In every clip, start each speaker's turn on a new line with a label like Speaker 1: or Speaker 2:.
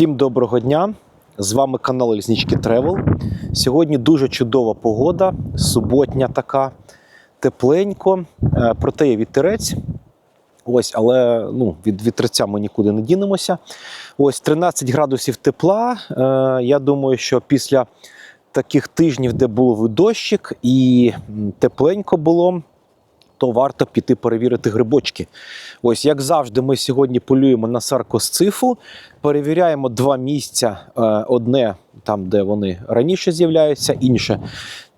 Speaker 1: Всім доброго дня! З вами канал Ліснички Тревел. Сьогодні дуже чудова погода, суботня така, тепленько, е, проте є вітерець. Ось, але ну, від вітерця ми нікуди не дінемося. Ось 13 градусів тепла. Е, Я думаю, що після таких тижнів, де був дощик і тепленько було, то варто піти перевірити грибочки. Ось, як завжди, ми сьогодні полюємо на саркосцифу, перевіряємо два місця: Е, одне там, де вони раніше з'являються, інше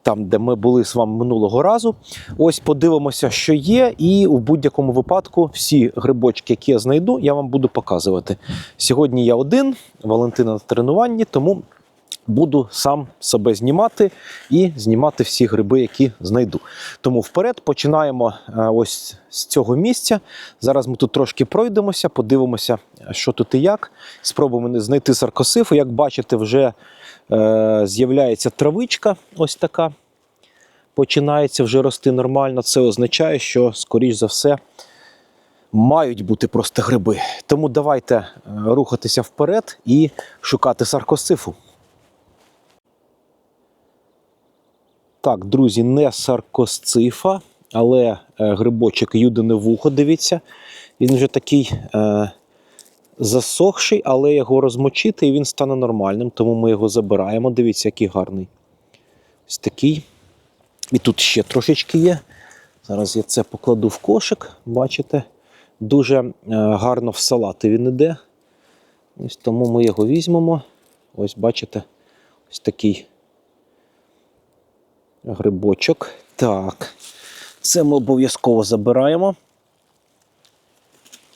Speaker 1: там, де ми були з вами минулого разу. Ось подивимося, що є, і у будь-якому випадку всі грибочки, які я знайду, я вам буду показувати. Сьогодні я один, Валентина на тренуванні, тому буду сам себе знімати і знімати всі гриби, які знайду. Тому вперед починаємо е, ось з цього місця. Зараз ми тут трошки пройдемося, подивимося, що тут і як. Спробуємо знайти саркосифу. Як бачите, вже е, з'являється травичка, ось така. Починається вже рости нормально. Це означає, що, скоріш за все, мають бути просто гриби. Тому давайте е, рухатися вперед і шукати саркосифу. Так, друзі, не саркосцифа, але е, грибочок юдине вухо, дивіться. Він вже такий е, засохший, але його розмочити і він стане нормальним, тому ми його забираємо. Дивіться, який гарний. Ось такий. І тут ще трошечки є. Зараз я це покладу в кошик. Бачите, дуже е, гарно в салати він іде. Ось тому ми його візьмемо. Ось бачите, ось такий грибочок. Так, це ми обов'язково забираємо.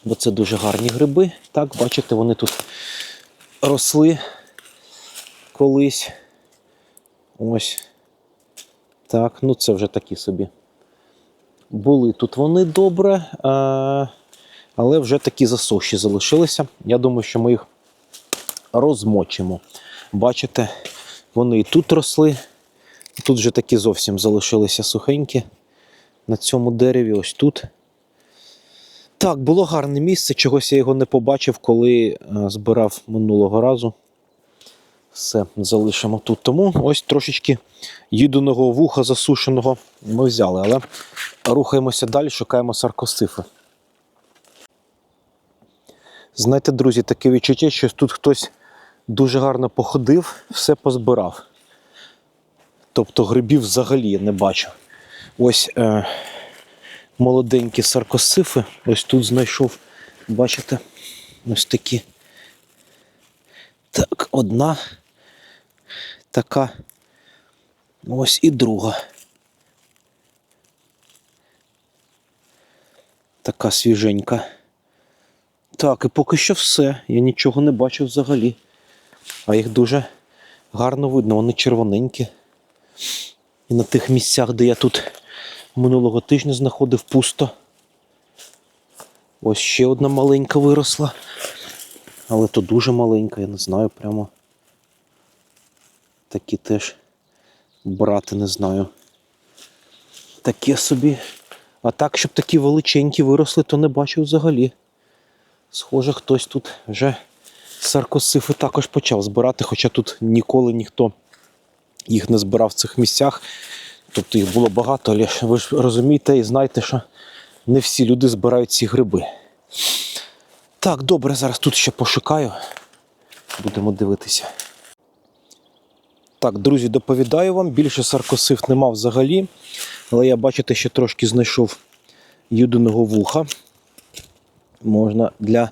Speaker 1: Бо це дуже гарні гриби. Так, бачите, вони тут росли колись. Ось. Так, ну це вже такі собі. Були тут вони добре, але вже такі засохші залишилися. Я думаю, що ми їх розмочимо. Бачите, вони і тут росли. Тут вже такі зовсім залишилися сухенькі на цьому дереві, ось тут. Так, було гарне місце, чогось я його не побачив, коли е, збирав минулого разу. Все, залишимо тут. Тому ось трошечки їдуного вуха засушеного ми взяли, але рухаємося далі, шукаємо саркосифи. Знаєте, друзі, таке відчуття, що тут хтось дуже гарно походив, все позбирав. Тобто грибів взагалі я не бачу. Ось е, молоденькі саркосифи. Ось тут знайшов, бачите, ось такі. Так, одна така. Ось і друга. Така свіженька. Так, і поки що все. Я нічого не бачу взагалі. А їх дуже гарно видно, вони червоненькі. І на тих місцях, де я тут минулого тижня знаходив пусто. Ось ще одна маленька виросла. Але то дуже маленька, я не знаю, прямо такі теж брати не знаю. Таке собі. А так, щоб такі величенькі виросли, то не бачив взагалі. Схоже, хтось тут вже саркосифи також почав збирати, хоча тут ніколи ніхто їх не збирав в цих місцях. Тобто їх було багато, але ви ж розумієте і знаєте, що не всі люди збирають ці гриби. Так, добре, зараз тут ще пошукаю. Будемо дивитися. Так, друзі, доповідаю вам, більше саркосиф нема взагалі. Але я бачите, ще трошки знайшов юдиного вуха. Можна для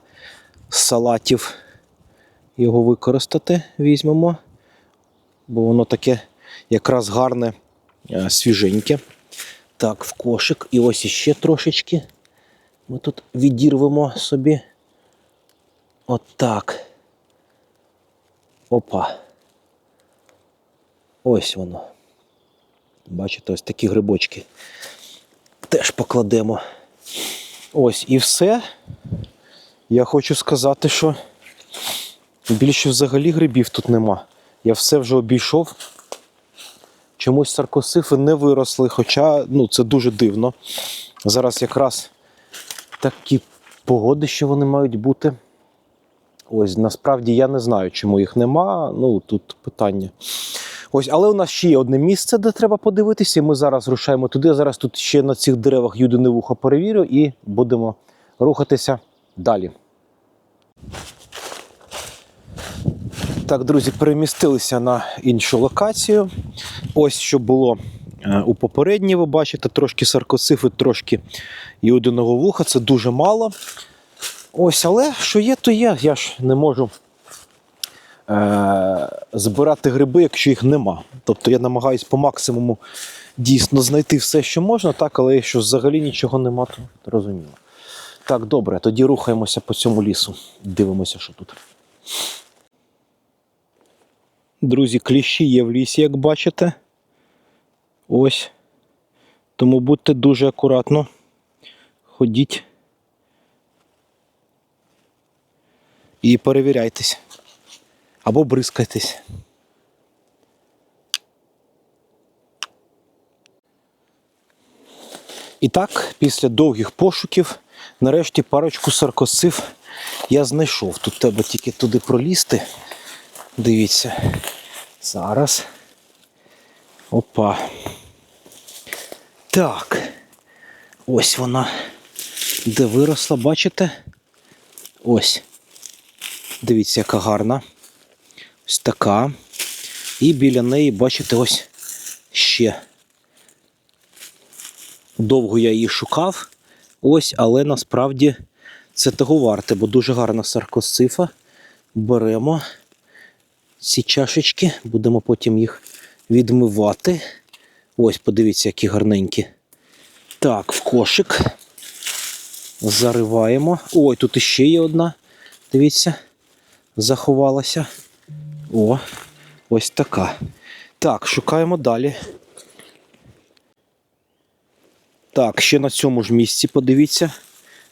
Speaker 1: салатів його використати. Візьмемо бо воно таке якраз гарне, е, свіженьке. Так, в кошик. І ось іще трошечки. Ми тут відірвемо собі. Отак. Опа. Ось воно. Бачите, ось такі грибочки. Теж покладемо. Ось і все. Я хочу сказати, що більше взагалі грибів тут нема. Я все вже обійшов. Чомусь саркосифи не виросли, хоча ну, це дуже дивно. Зараз якраз такі погоди, що вони мають бути. Ось насправді я не знаю, чому їх нема. Ну тут питання. Ось, але у нас ще є одне місце, де треба подивитися. і Ми зараз рушаємо туди. Зараз тут ще на цих деревах юдине вухо перевірю і будемо рухатися далі. Так, друзі, перемістилися на іншу локацію. Ось що було е, у попередній, ви бачите, трошки саркоцифи, трошки юдиного вуха. Це дуже мало. Ось, але що є, то є. Я ж не можу е- збирати гриби, якщо їх нема. Тобто я намагаюся по максимуму дійсно знайти все, що можна, так, але якщо взагалі нічого нема, то розуміло. Так, добре, тоді рухаємося по цьому лісу. Дивимося, що тут. Друзі, кліщі є в лісі, як бачите. Ось. Тому будьте дуже акуратно. Ходіть. І перевіряйтесь. Або бризкайтесь. І так, після довгих пошуків, нарешті парочку саркосив я знайшов. Тут треба тільки туди пролізти. Дивіться. Зараз. Опа. Так. Ось вона. Де виросла, бачите? Ось. Дивіться, яка гарна. Ось така. І біля неї, бачите, ось ще. Довго я її шукав. Ось, але насправді це того варте, бо дуже гарна саркосцифа. Беремо ці чашечки, будемо потім їх відмивати. Ось, подивіться, які гарненькі. Так, в кошик. Зариваємо. Ой, тут іще є одна. Дивіться, заховалася. О, ось така. Так, шукаємо далі. Так, ще на цьому ж місці, подивіться.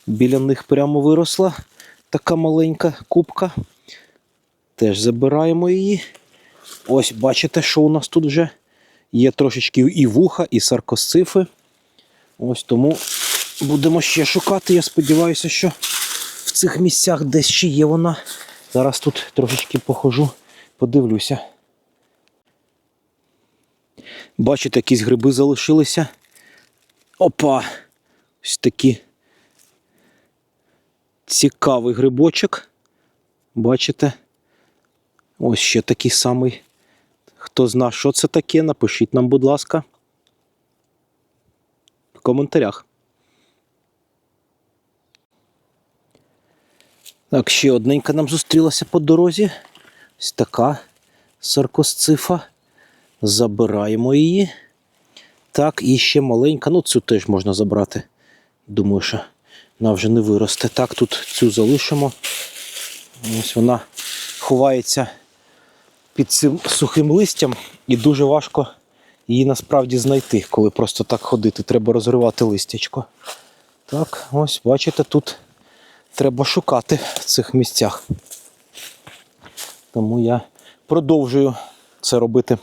Speaker 1: Біля них прямо виросла така маленька кубка. Теж забираємо її. Ось бачите, що у нас тут вже є трошечки і вуха, і саркосцифи. Ось тому будемо ще шукати. Я сподіваюся, що в цих місцях десь ще є вона. Зараз тут трошечки похожу, подивлюся. Бачите, якісь гриби залишилися. Опа! Ось такі цікавий грибочок. Бачите? Ось ще такий самий. Хто зна, що це таке, напишіть нам, будь ласка. В коментарях. Так, ще одненька нам зустрілася по дорозі. Ось така саркосцифа. Забираємо її. Так, і ще маленька. Ну, цю теж можна забрати. Думаю, що вона вже не виросте. Так, тут цю залишимо. Ось вона ховається під цим сухим листям, і дуже важко її насправді знайти, коли просто так ходити. Треба розривати листячко. Так, ось, бачите, тут треба шукати в цих місцях. Тому я продовжую це робити.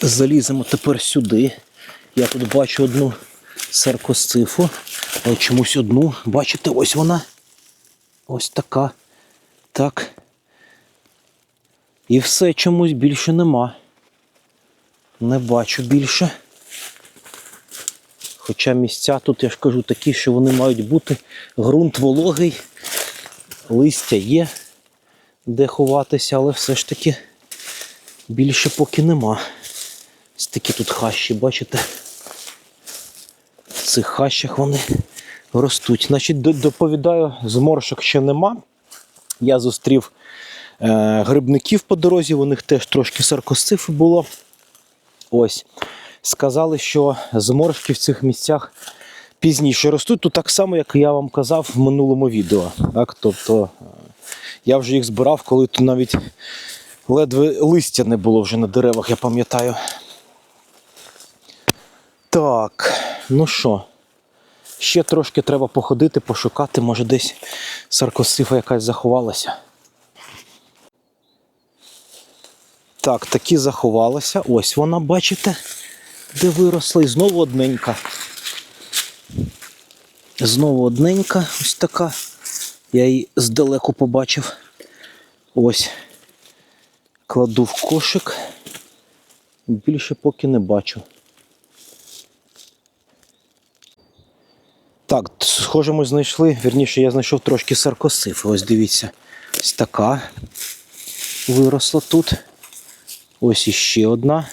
Speaker 1: Заліземо тепер сюди. Я тут бачу одну саркосцифу, але чомусь одну. Бачите, ось вона. Ось така. Так. І все чомусь більше нема. Не бачу більше. Хоча місця тут, я ж кажу, такі, що вони мають бути. Грунт вологий, листя є, де ховатися, але все ж таки більше поки нема. Ось такі тут хащі, бачите? В цих хащах вони ростуть. Значить, доповідаю, зморшок ще нема. Я зустрів е, грибників по дорозі, у них теж трошки саркосцифи було. Ось. Сказали, що зморшки в цих місцях пізніше ростуть, тут так само, як я вам казав в минулому відео. Так? Тобто е, я вже їх збирав, коли тут навіть ледве листя не було вже на деревах, я пам'ятаю. Так, ну що, ще трошки треба походити, пошукати, може десь саркосифа якась заховалася. Так, такі заховалася. Ось вона, бачите, де виросла. І знову одненька. Знову одненька, ось така. Я її здалеку побачив. Ось. Кладу в кошик. Більше поки не бачу. Так, схоже, ми знайшли. Вірніше, я знайшов трошки саркосифи. Ось дивіться. Ось така виросла тут. Ось іще одна.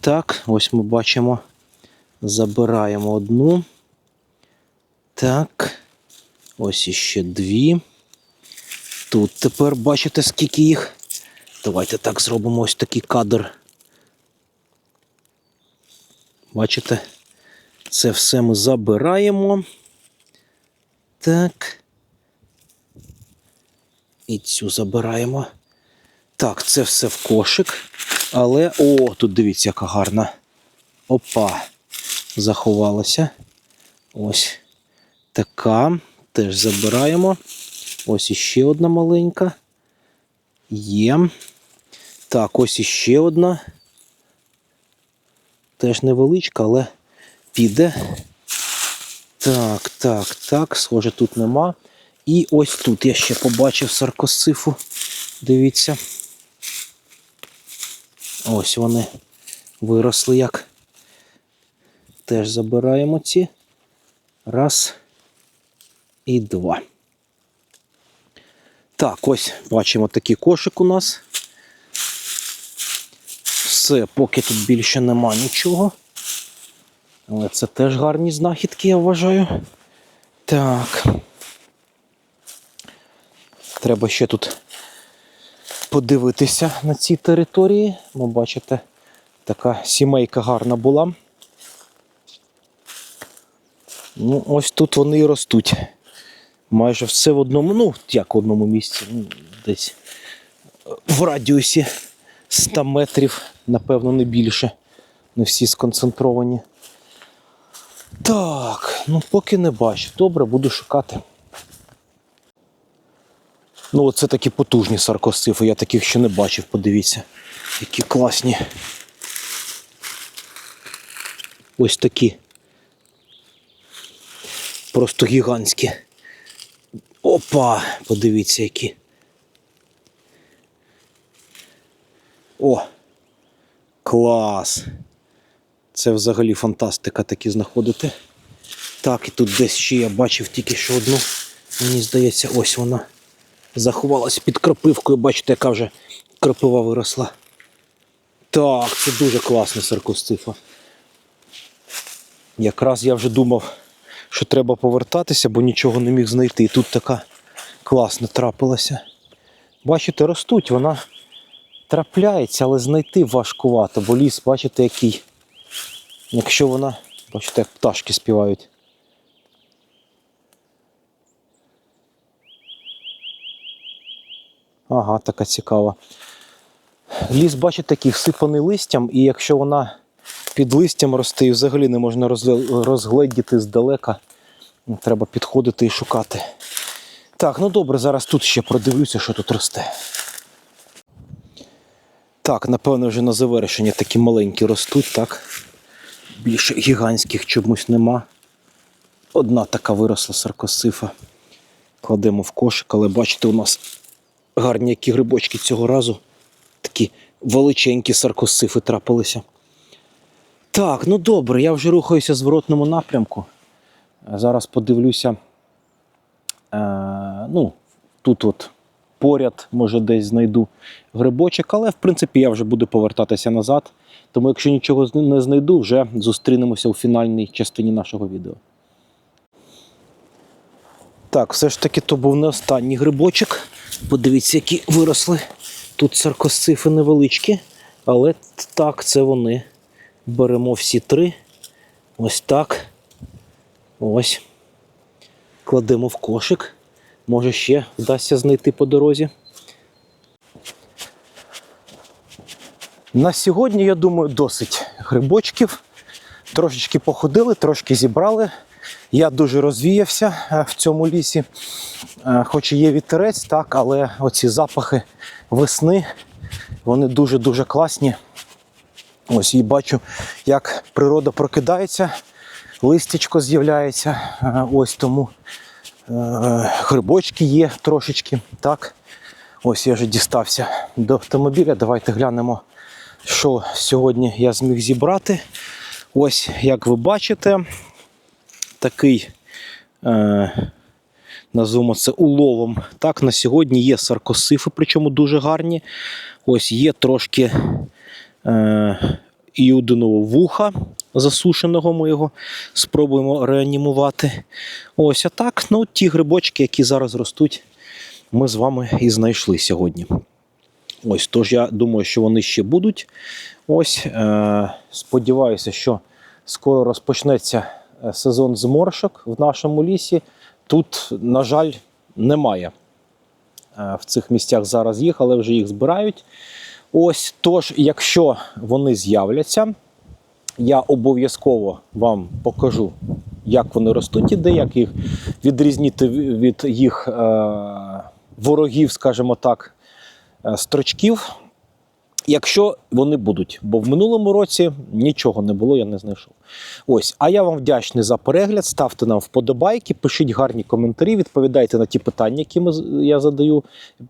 Speaker 1: Так, ось ми бачимо. Забираємо одну. Так. Ось іще дві. Тут тепер бачите, скільки їх. Давайте так зробимо ось такий кадр. Бачите? Це все ми забираємо. Так. І цю забираємо. Так, це все в кошик. Але. О, тут дивіться, яка гарна. Опа. Заховалася. Ось така. Теж забираємо. Ось іще одна маленька. Є. Так, ось іще одна. Теж невеличка, але піде. Так, так, так, схоже, тут нема. І ось тут я ще побачив саркосифу. Дивіться. Ось вони виросли як. Теж забираємо ці. Раз. І два. Так, ось бачимо такий кошик у нас. Все, поки тут більше нема нічого. Але це теж гарні знахідки, я вважаю. Так. Треба ще тут подивитися на цій території. Ви бачите, така сімейка гарна була. Ну, ось тут вони і ростуть. Майже все в одному, ну, як в одному місці, ну, десь в радіусі 100 метрів, напевно, не більше. Не всі сконцентровані. Так, ну поки не бачу. Добре, буду шукати. Ну, оце такі потужні саркосифи, я таких ще не бачив, подивіться. Які класні. Ось такі. Просто гігантські. Опа! Подивіться, які. О! Клас! Це взагалі фантастика такі знаходити. Так, і тут десь ще я бачив тільки що одну. Мені здається, ось вона заховалась під кропивкою. Бачите, яка вже кропива виросла. Так, це дуже класна саркостифа. Якраз я вже думав, що треба повертатися, бо нічого не міг знайти. І тут така класна трапилася. Бачите, ростуть, вона трапляється, але знайти важкувато, бо ліс, бачите, який. Якщо вона, бачите, як пташки співають. Ага, така цікава. Ліс, бачите, такий всипаний листям, і якщо вона під листям росте, і взагалі не можна розгледіти здалека, треба підходити і шукати. Так, ну добре, зараз тут ще продивлюся, що тут росте. Так, напевно, вже на завершення такі маленькі ростуть, так? Більше гігантських чомусь нема. Одна така виросла саркосифа. Кладемо в кошик, але бачите, у нас гарні які грибочки цього разу. Такі величенькі саркосифи трапилися. Так, ну добре, я вже рухаюся в зворотному напрямку. Зараз подивлюся. Е, ну, тут от поряд, може, десь знайду грибочок, але в принципі я вже буду повертатися назад. Тому, якщо нічого не знайду, вже зустрінемося у фінальній частині нашого відео. Так, все ж таки то був не останній грибочок. Подивіться, які виросли. Тут саркосифи невеличкі, але так, це вони. Беремо всі три. Ось так. Ось. Кладемо в кошик. Може ще вдасться знайти по дорозі. На сьогодні, я думаю, досить грибочків. Трошечки походили, трошки зібрали. Я дуже розвіявся е, в цьому лісі. Е, Хоч і є вітерець, так, але оці запахи весни вони дуже-дуже класні. Ось і бачу, як природа прокидається, листячко з'являється. Е, Ось тому Грибочки є трошечки. Так. Ось я вже дістався до автомобіля. Давайте глянемо, що сьогодні я зміг зібрати. Ось, як ви бачите, такий, е, назвемо це уловом. Так, на сьогодні є саркосифи, причому дуже гарні. Ось є трошки е, іудинового вуха засушеного. Ми його спробуємо реанімувати. Ось а так, ну, ті грибочки, які зараз ростуть, ми з вами і знайшли сьогодні. Ось, тож я думаю, що вони ще будуть. Ось, е, сподіваюся, що скоро розпочнеться е, сезон зморшок в нашому лісі. Тут, на жаль, немає е, в цих місцях зараз їх, але вже їх збирають. Ось, тож, якщо вони з'являться, я обов'язково вам покажу, як вони ростуть і де, як їх відрізнити від їх е, ворогів, скажімо так, е, строчків, якщо вони будуть. Бо в минулому році нічого не було, я не знайшов. Ось, а я вам вдячний за перегляд. Ставте нам вподобайки, пишіть гарні коментарі, відповідайте на ті питання, які ми, я задаю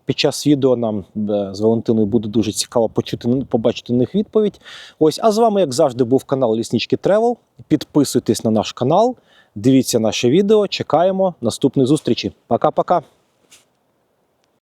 Speaker 1: під час відео. Нам е, з Валентиною буде дуже цікаво почути, побачити на них відповідь. Ось, а з вами, як завжди, був канал Ліснички Тревел. Підписуйтесь на наш канал, дивіться наше відео. Чекаємо наступної зустрічі. Пока-пока.